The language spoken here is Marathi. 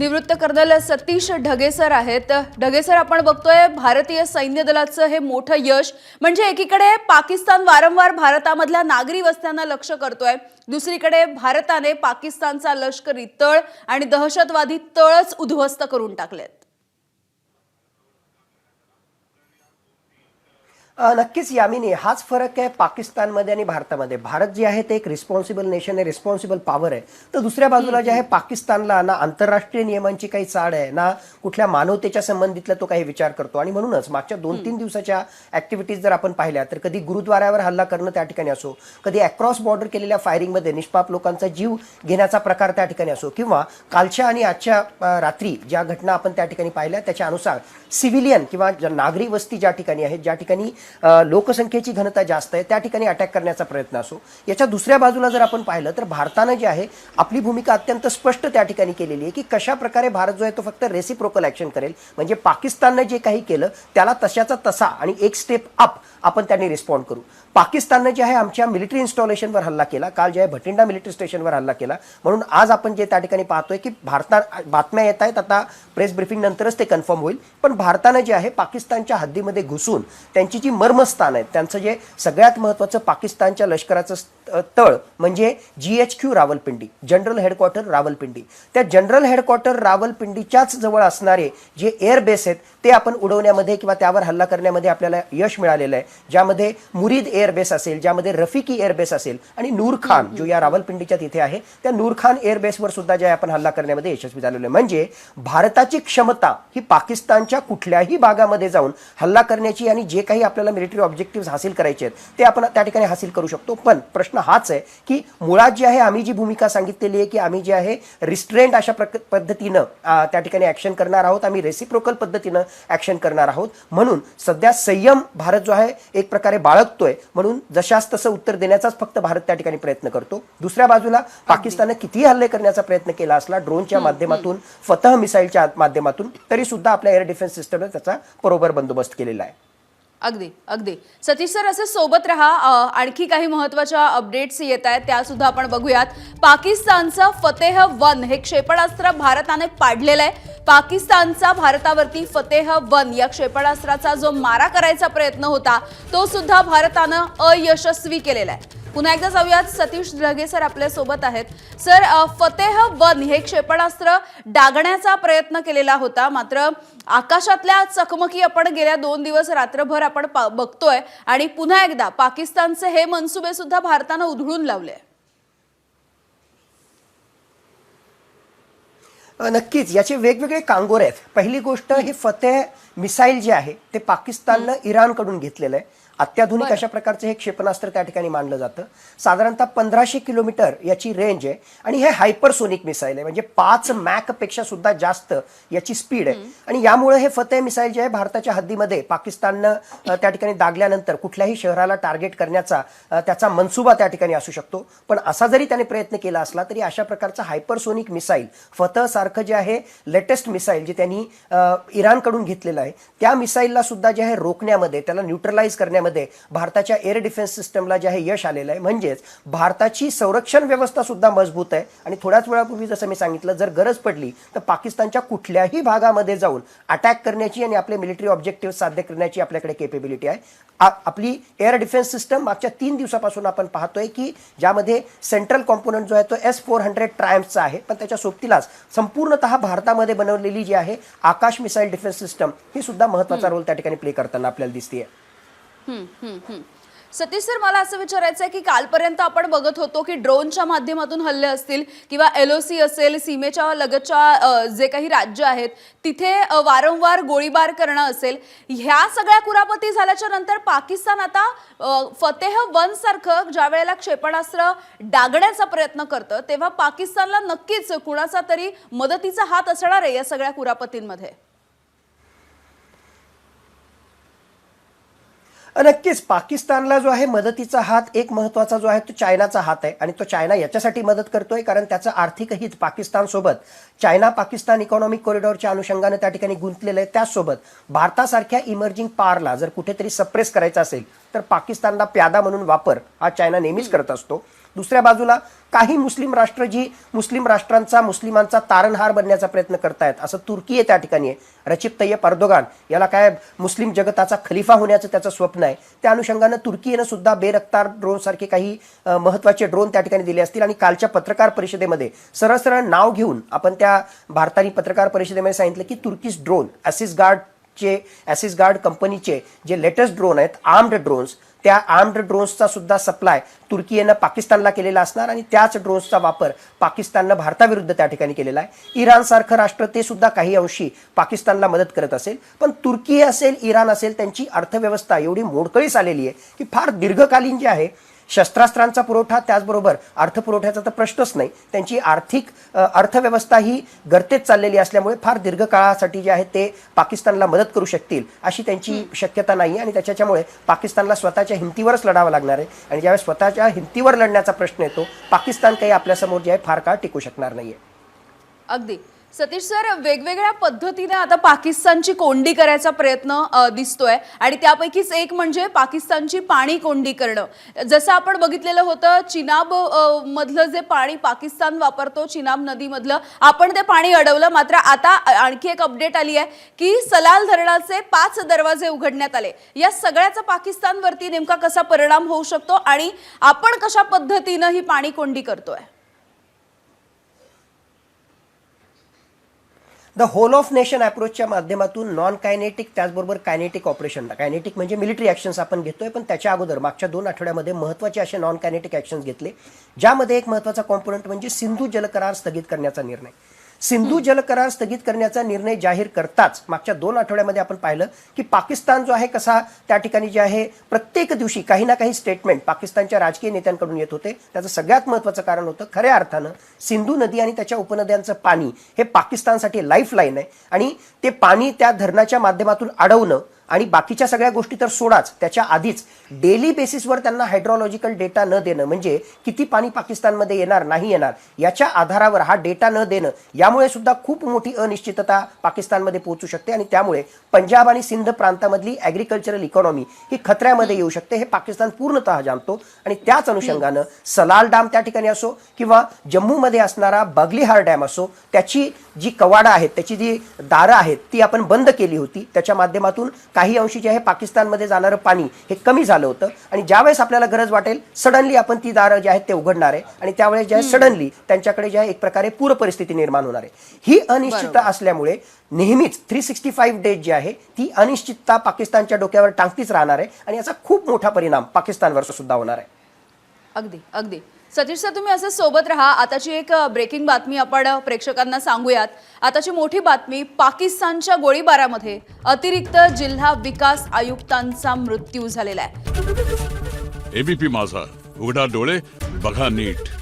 निवृत्त कर्नल सतीश ढगेसर आहेत. ढगेसर आपण बघतोय भारतीय सैन्य दलाचं हे मोठं यश म्हणजे एकीकडे पाकिस्तान वारंवार भारतामधल्या नागरी वस्त्यांना लक्ष करतोय दुसरीकडे भारताने पाकिस्तानचा लष्करी तळ आणि दहशतवादी तळच उद्ध्वस्त करून टाकलेत. नक्कीच यामिनी हाच फरक आहे पाकिस्तानमध्ये आणि भारतामध्ये. भारत जे आहे ते एक रिस्पॉन्सिबल नेशन आहे रिस्पॉन्सिबल पॉवर आहे. तर दुसऱ्या बाजूला जे आहे पाकिस्तानला ना आंतरराष्ट्रीय नियमांची काही चाड आहे ना कुठल्या मानवतेच्या संबंधितला तो काही विचार करतो. आणि म्हणूनच मागच्या दोन तीन दिवसाच्या ऍक्टिव्हिटीज जर आपण पाहिल्या तर कधी गुरुद्वारावर हल्ला करणं त्या ठिकाणी असो कधी अक्रॉस बॉर्डर केलेल्या फायरिंगमध्ये निष्पाप लोकांचा जीव घेण्याचा प्रकार त्या ठिकाणी असो किंवा कालच्या आणि आजच्या रात्री ज्या घटना आपण त्या ठिकाणी पाहिल्या त्याच्या अनुसार सिव्हिलियन किंवा नागरी वस्ती ज्या ठिकाणी आहेत ज्या ठिकाणी लोकसंख्येची घनता जास्त आहे त्या ठिकाणी अटॅक करण्याचा प्रयत्न असो. याच्या दुसऱ्या बाजूला जर आपण पाहिलं तर भारतानं जे आहे आपली भूमिका अत्यंत स्पष्ट त्या ठिकाणी केलेली आहे की कशा प्रकारे भारत जो आहे तो फक्त रेसिप्रोकल ऍक्शन करेल. म्हणजे पाकिस्ताननं जे काही केलं त्याला तशाचा तसा आणि एक स्टेप अप आपण त्यांनी रिस्पॉन्ड करू. पाकिस्ताननं जे आहे आमच्या मिलिटरी इन्स्टॉलेशनवर हल्ला केला. काल जे आहे भटिंडा मिलिटरी स्टेशनवर हल्ला केला. म्हणून आज आपण जे त्या ठिकाणी पाहतोय की भारतात बातम्या येत आहेत. आता प्रेस ब्रिफिंग नंतरच ते कन्फर्म होईल. पण भारतानं जे आहे पाकिस्तानच्या हद्दीमध्ये घुसून त्यांची जी मर्मस्थान आहेत त्यांचं जे सगळ्यात महत्त्वाचं पाकिस्तानच्या लष्कराचं तळ म्हणजे G H Q Rawalpindi general headquarter Rawalpindi. त्या जनरल हेडक्वार्टर रावलपिंडीच्याच जवळ असणारे जे एअर बेस आहेत ते आपण उडवण्यामध्ये किंवा त्यावर हल्ला करण्यामध्ये आपल्याला यश मिळालेलं आहे. ज्यामध्ये मुरीद एअरबेस असेल ज्यामध्ये रफिकी एअरबेस असेल आणि नूर खान जो या रावलपिंडीच्या तिथे आहे त्या नूर खान एअरबेसवर सुद्धा जे आपण हल्ला करण्यामध्ये यशस्वी झालेलो आहे. म्हणजे भारताची क्षमता ही पाकिस्तानच्या कुठल्याही भागामध्ये जाऊन हल्ला करण्याची आणि जे काही आपल्याला मिलिटरी ऑब्जेक्टिव्ह हासिल करायचे आहेत ते आपण त्या ठिकाणी हासिल करू शकतो. पण प्रश्न हाच आहे की मुळात जे आहे आम्ही जी भूमिका सांगितलेली आहे की आम्ही जे आहे रिस्ट्रेंट अशा पद्धतीनं त्या ठिकाणी ऍक्शन करणार आहोत. आम्ही रेसिप्रोकल पद्धतीनं ऍक्शन करणार आहोत. म्हणून सध्या संयम भारत जो आहे एक प्रकारे बाळगतोय म्हणून जशास तसं उत्तर देण्याचाच फक्त भारत त्या ठिकाणी प्रयत्न करतो. दुसऱ्या बाजूला पाकिस्तानने कितीही हल्ले करण्याचा प्रयत्न केला असला ड्रोनच्या माध्यमातून फतह मिसाईलच्या माध्यमातून तरी सुद्धा आपल्या एअर डिफेन्स सिस्टमने त्याचा बरोबर बंदोबस्त केलेला आहे. अगदी अगदी. सतीश सर असे सोबत राहा आणखी काही महत्त्वाच्या अपडेट्स येत आहेत त्या सुद्धा आपण बघूयात. पाकिस्तानचं फतेह वन हे क्षेपणास्त्र भारताने पाडलेलं आहे. पाकिस्तानचा भारतावरती फतेह वन या क्षेपणास्त्राचा जो मारा करायचा प्रयत्न होता तो सुद्धा भारतानं अयशस्वी केलेला आहे. पुन्हा एकदा जाऊयात. सतीश ढगे सर आपल्यासोबत आहेत. सर फतेह वन हे क्षेपणास्त्र डागण्याचा प्रयत्न केलेला होता मात्र आकाशातल्या चकमकी आपण गेल्या दोन दिवस रात्रभर आपण बघतोय आणि पुन्हा एकदा पाकिस्तानचे हे मनसुबे सुद्धा भारतानं उधळून लावले नक्कीच. याचे वेगवेगळे कांगोर आहेत. पहिली गोष्ट हे फतेह मिसाईल जे आहे ते पाकिस्ताननं इराणकडून घेतलेलं आहे. अत्याधुनिक अशा प्रकारचं हे क्षेपणास्त्र त्या ठिकाणी मानलं जातं. साधारणतः पंधराशे किलोमीटर याची रेंज आहे आणि हे हायपरसोनिक मिसाईल आहे. म्हणजे पाच मॅकपेक्षा सुद्धा जास्त याची स्पीड आहे. आणि यामुळे हे फतेह मिसाईल जे आहे भारताच्या हद्दीमध्ये पाकिस्ताननं त्या ठिकाणी दागल्यानंतर कुठल्याही शहराला टार्गेट करण्याचा त्याचा मनसुबा त्या ठिकाणी असू शकतो. पण असा जरी त्याने प्रयत्न केला असला तरी अशा प्रकारचा हायपरसोनिक मिसाईल फतह सारखं जे आहे लेटेस्ट मिसाईल जे त्यांनी इराणकडून घेतलेलं आहे. त्या मिसाईलला सुद्धा जे आहे रोखण्यामध्ये त्याला न्यूट्रलाइज करण्यामध्ये भारताच्या एअर डिफेन्स सिस्टमला जे आहे यश आलेलं आहे. म्हणजेच भारताची संरक्षण व्यवस्था सुद्धा मजबूत आहे. आणि थोड्याच वेळापूर्वी जसं मी सांगितलं जर गरज पडली तर पाकिस्तानच्या कुठल्याही भागामध्ये जाऊन अटॅक करण्याची आणि आपले मिलिटरी ऑब्जेक्टिव्ह साध्य करण्याची आपल्याकडे केपेबिलिटी आहे. आपली एअर डिफेन्स सिस्टम मागच्या तीन दिवसापासून आपण पाहतोय की ज्यामध्ये सेंट्रल कॉम्पोनंट जो आहे तो एस फोर हंड्रेड ट्रायम्सचा आहे. पण त्याच्या सोबतीलाच संपूर्णतः भारतामध्ये बनवलेली जी आहे आकाश मिसाईल डिफेन्स सिस्टम ही सुद्धा महत्त्वाचा रोल त्या ठिकाणी प्ले करताना आपल्याला दिसते हम्म, हम्म, हम्म. सतीश सर मला असं विचारायचं आहे की कालपर्यंत आपण बघत होतो की ड्रोनच्या माध्यमातून हल्ले असतील किंवा एलओसी असेल सीमेच्या लगतच्या जे काही राज्य आहेत तिथे वारंवार गोळीबार करणं असेल ह्या सगळ्या कुरापती झाल्याच्यानंतर पाकिस्तान आता फतेह वन सारखं ज्या वेळेला क्षेपणास्त्र डागण्याचा प्रयत्न करतं तेव्हा पाकिस्तानला नक्कीच कुणाचा तरी मदतीचा हात असणार आहे या सगळ्या कुरापतींमध्ये? नक्कीच. पाकिस्तानला जो आहे मदतीचा हात एक महत्त्वाचा जो आहे तो चायनाचा हात आहे. आणि तो चायना याच्यासाठी मदत करतोय कारण त्याचं आर्थिक हित पाकिस्तानसोबत चायना पाकिस्तान इकॉनॉमिक कॉरिडॉरच्या अनुषंगाने त्या ठिकाणी गुंतलेलं आहे त्याचसोबत भारतासारख्या इमर्जिंग पारला जर कुठेतरी सप्रेस करायचा असेल तर पाकिस्तानला प्यादा म्हणून वापर हा चायना नेहमीच करत असतो. दुसऱ्या बाजूला काही मुस्लिम राष्ट्र जी मुस्लिम राष्ट्रांचा मुस्लिमांचा तारणहार बनण्याचा प्रयत्न करतायत. असं तुर्की आहे त्या ठिकाणी. आहे रचिप तय्यप अर्दोगान याला काय मुस्लिम जगताचा खलिफा होण्याचं त्याचं स्वप्न आहे. त्या अनुषंगानं तुर्कीनं सुद्धा बेरक्तार ड्रोनसारखे काही महत्त्वाचे ड्रोन त्या ठिकाणी दिले असतील आणि कालच्या पत्रकार परिषदेमध्ये सरळ सरळ नाव घेऊन आपण त्या भारताने पत्रकार परिषदेमध्ये सांगितलं की तुर्कीस ड्रोन असिस गार्डचे असिस गार्ड कंपनीचे जे लेटेस्ट ड्रोन आहेत आर्म्ड ड्रोन्स त्या आर्म्ड ड्रोन्सचा सुद्धा सप्लाय तुर्कीनं पाकिस्तानला केलेला असणार आणि त्याच ड्रोन्सचा वापर पाकिस्ताननं भारताविरुद्ध त्या ठिकाणी केलेला आहे. इराणसारखं राष्ट्र ते सुद्धा काही अंशी पाकिस्तानला मदत करत असेल पण तुर्की असेल इराण असेल त्यांची अर्थव्यवस्था एवढी मोडकळीस आलेली आहे की फार दीर्घकालीन जे आहे शस्त्रास्त्रांचा पुरवठा त्याचबरोबर अर्थपुरवठ्याचा तर प्रश्नच नाही. त्यांची आर्थिक अर्थव्यवस्था ही गर्तेत चाललेली असल्यामुळे फार दीर्घकाळासाठी जे आहे ते पाकिस्तानला मदत करू शकतील अशी त्यांची शक्यता नाही आणि त्याच्यामुळे पाकिस्तानला स्वतःच्या हिमतीवरच लढावं लागणार आहे. आणि ज्यावेळेस स्वतःच्या हिमतीवर लढण्याचा प्रश्न येतो पाकिस्तान काही आपल्यासमोर जे आहे फार काळ टिकू शकणार नाहीये. अगदी. सतीश सर वेगवेगळ्या पद्धतीने आता पाकिस्तानची कोंडी करायचा प्रयत्न दिसतोय. आणि त्यापैकीच एक म्हणजे पाकिस्तानची पाणी कोंडी करणं. जसं आपण बघितलेलं होतं चिनाब मधलं जे पाणी पाकिस्तान वापरतो चिनाब नदीमधलं आपण ते पाणी अडवलं मात्र आता आणखी एक अपडेट आली आहे की सलाल धरणाचे पाच दरवाजे उघडण्यात आले. या सगळ्याचा पाकिस्तानवरती नेमका कसा परिणाम होऊ शकतो आणि आपण कशा पद्धतीनं ही पाणी कोंडी करतोय? द होल ऑफ नेशन अप्रोचच्या माध्यमातून नॉन कायनेटिक त्याचबरोबर कायनेटिक ऑपरेशन कायनेटिक म्हणजे मिलिटरी ॲक्शन्स आपण घेतोय पण त्याच्या अगोदर मागच्या दोन आठवड्यामध्ये महत्त्वाचे असे नॉन कायनेटिक ॲक्शन्स घेतले ज्यामध्ये एक महत्त्वाचा कॉम्पोनंट म्हणजे सिंधू जलकरार स्थगित करण्याचा निर्णय. सिंधू जलकरार स्थगित करण्याचा निर्णय जाहीर करताच मागच्या दोन आठवड्यामध्ये आपण पाहिलं की पाकिस्तान जो आहे कसा त्या ठिकाणी जे आहे प्रत्येक दिवशी काही ना काही स्टेटमेंट पाकिस्तानच्या राजकीय नेत्यांकडून येत होते. त्याचं सगळ्यात महत्त्वाचं कारण होतं खऱ्या अर्थानं सिंधू नदी आणि त्याच्या उपनद्यांचं पाणी हे पाकिस्तानसाठी लाईफ लाईन आहे. आणि ते पाणी त्या धरणाच्या माध्यमातून अडवणं आणि बाकीच्या सगळ्या गोष्टी तर सोडाच. त्याच्या आधीच डेली बेसिसवर त्यांना हायड्रॉलॉजिकल डेटा न देणं म्हणजे किती पाणी पाकिस्तानमध्ये येणार नाही येणार याच्या आधारावर हा डेटा न देणं यामुळे सुद्धा खूप मोठी अनिश्चितता पाकिस्तानमध्ये पोहोचू शकते आणि त्यामुळे पंजाब आणि सिंध प्रांतामधली ॲग्रिकल्चरल इकॉनॉमी ही खतऱ्यामध्ये येऊ शकते. हे पाकिस्तान पूर्णतः जाणतो आणि त्याच अनुषंगानं सलाल डॅम त्या ठिकाणी असो किंवा जम्मूमध्ये असणारा बगलीहार डॅम असो त्याची जी कवाडं आहेत त्याची जी दारं आहेत ती आपण बंद केली होती. त्याच्या माध्यमातून काही अंशी जे आहे पाकिस्तानमध्ये जाणारं पाणी हे कमी झालं होतं. आणि ज्यावेळेस आपल्याला गरज वाटेल सडनली आपण ती दारं जे आहेत ते उघडणार आहे. आणि त्यावेळेस जे आहे सडनली त्यांच्याकडे जे आहे एक प्रकारे पूर परिस्थिती निर्माण होणार आहे. ही अनिश्चितता असल्यामुळे नेहमीच थ्री सिक्स्टी फाईव्ह डेज जी आहे ती अनिश्चितता पाकिस्तानच्या डोक्यावर टांगतीच राहणार आहे. आणि याचा खूप मोठा परिणाम पाकिस्तानवर सुद्धा होणार आहे. अगदी अगदी. सतीश सर तुम्ही असं सोबत राहा. आताची एक ब्रेकिंग बातमी आपण प्रेक्षकांना सांगूयात. आताची मोठी बातमी पाकिस्तानच्या गोळीबारामध्ये अतिरिक्त जिल्हा विकास आयुक्तांचा मृत्यू झालेला आहे. एबीपी माझा. उघडा डोळे बघा नीट.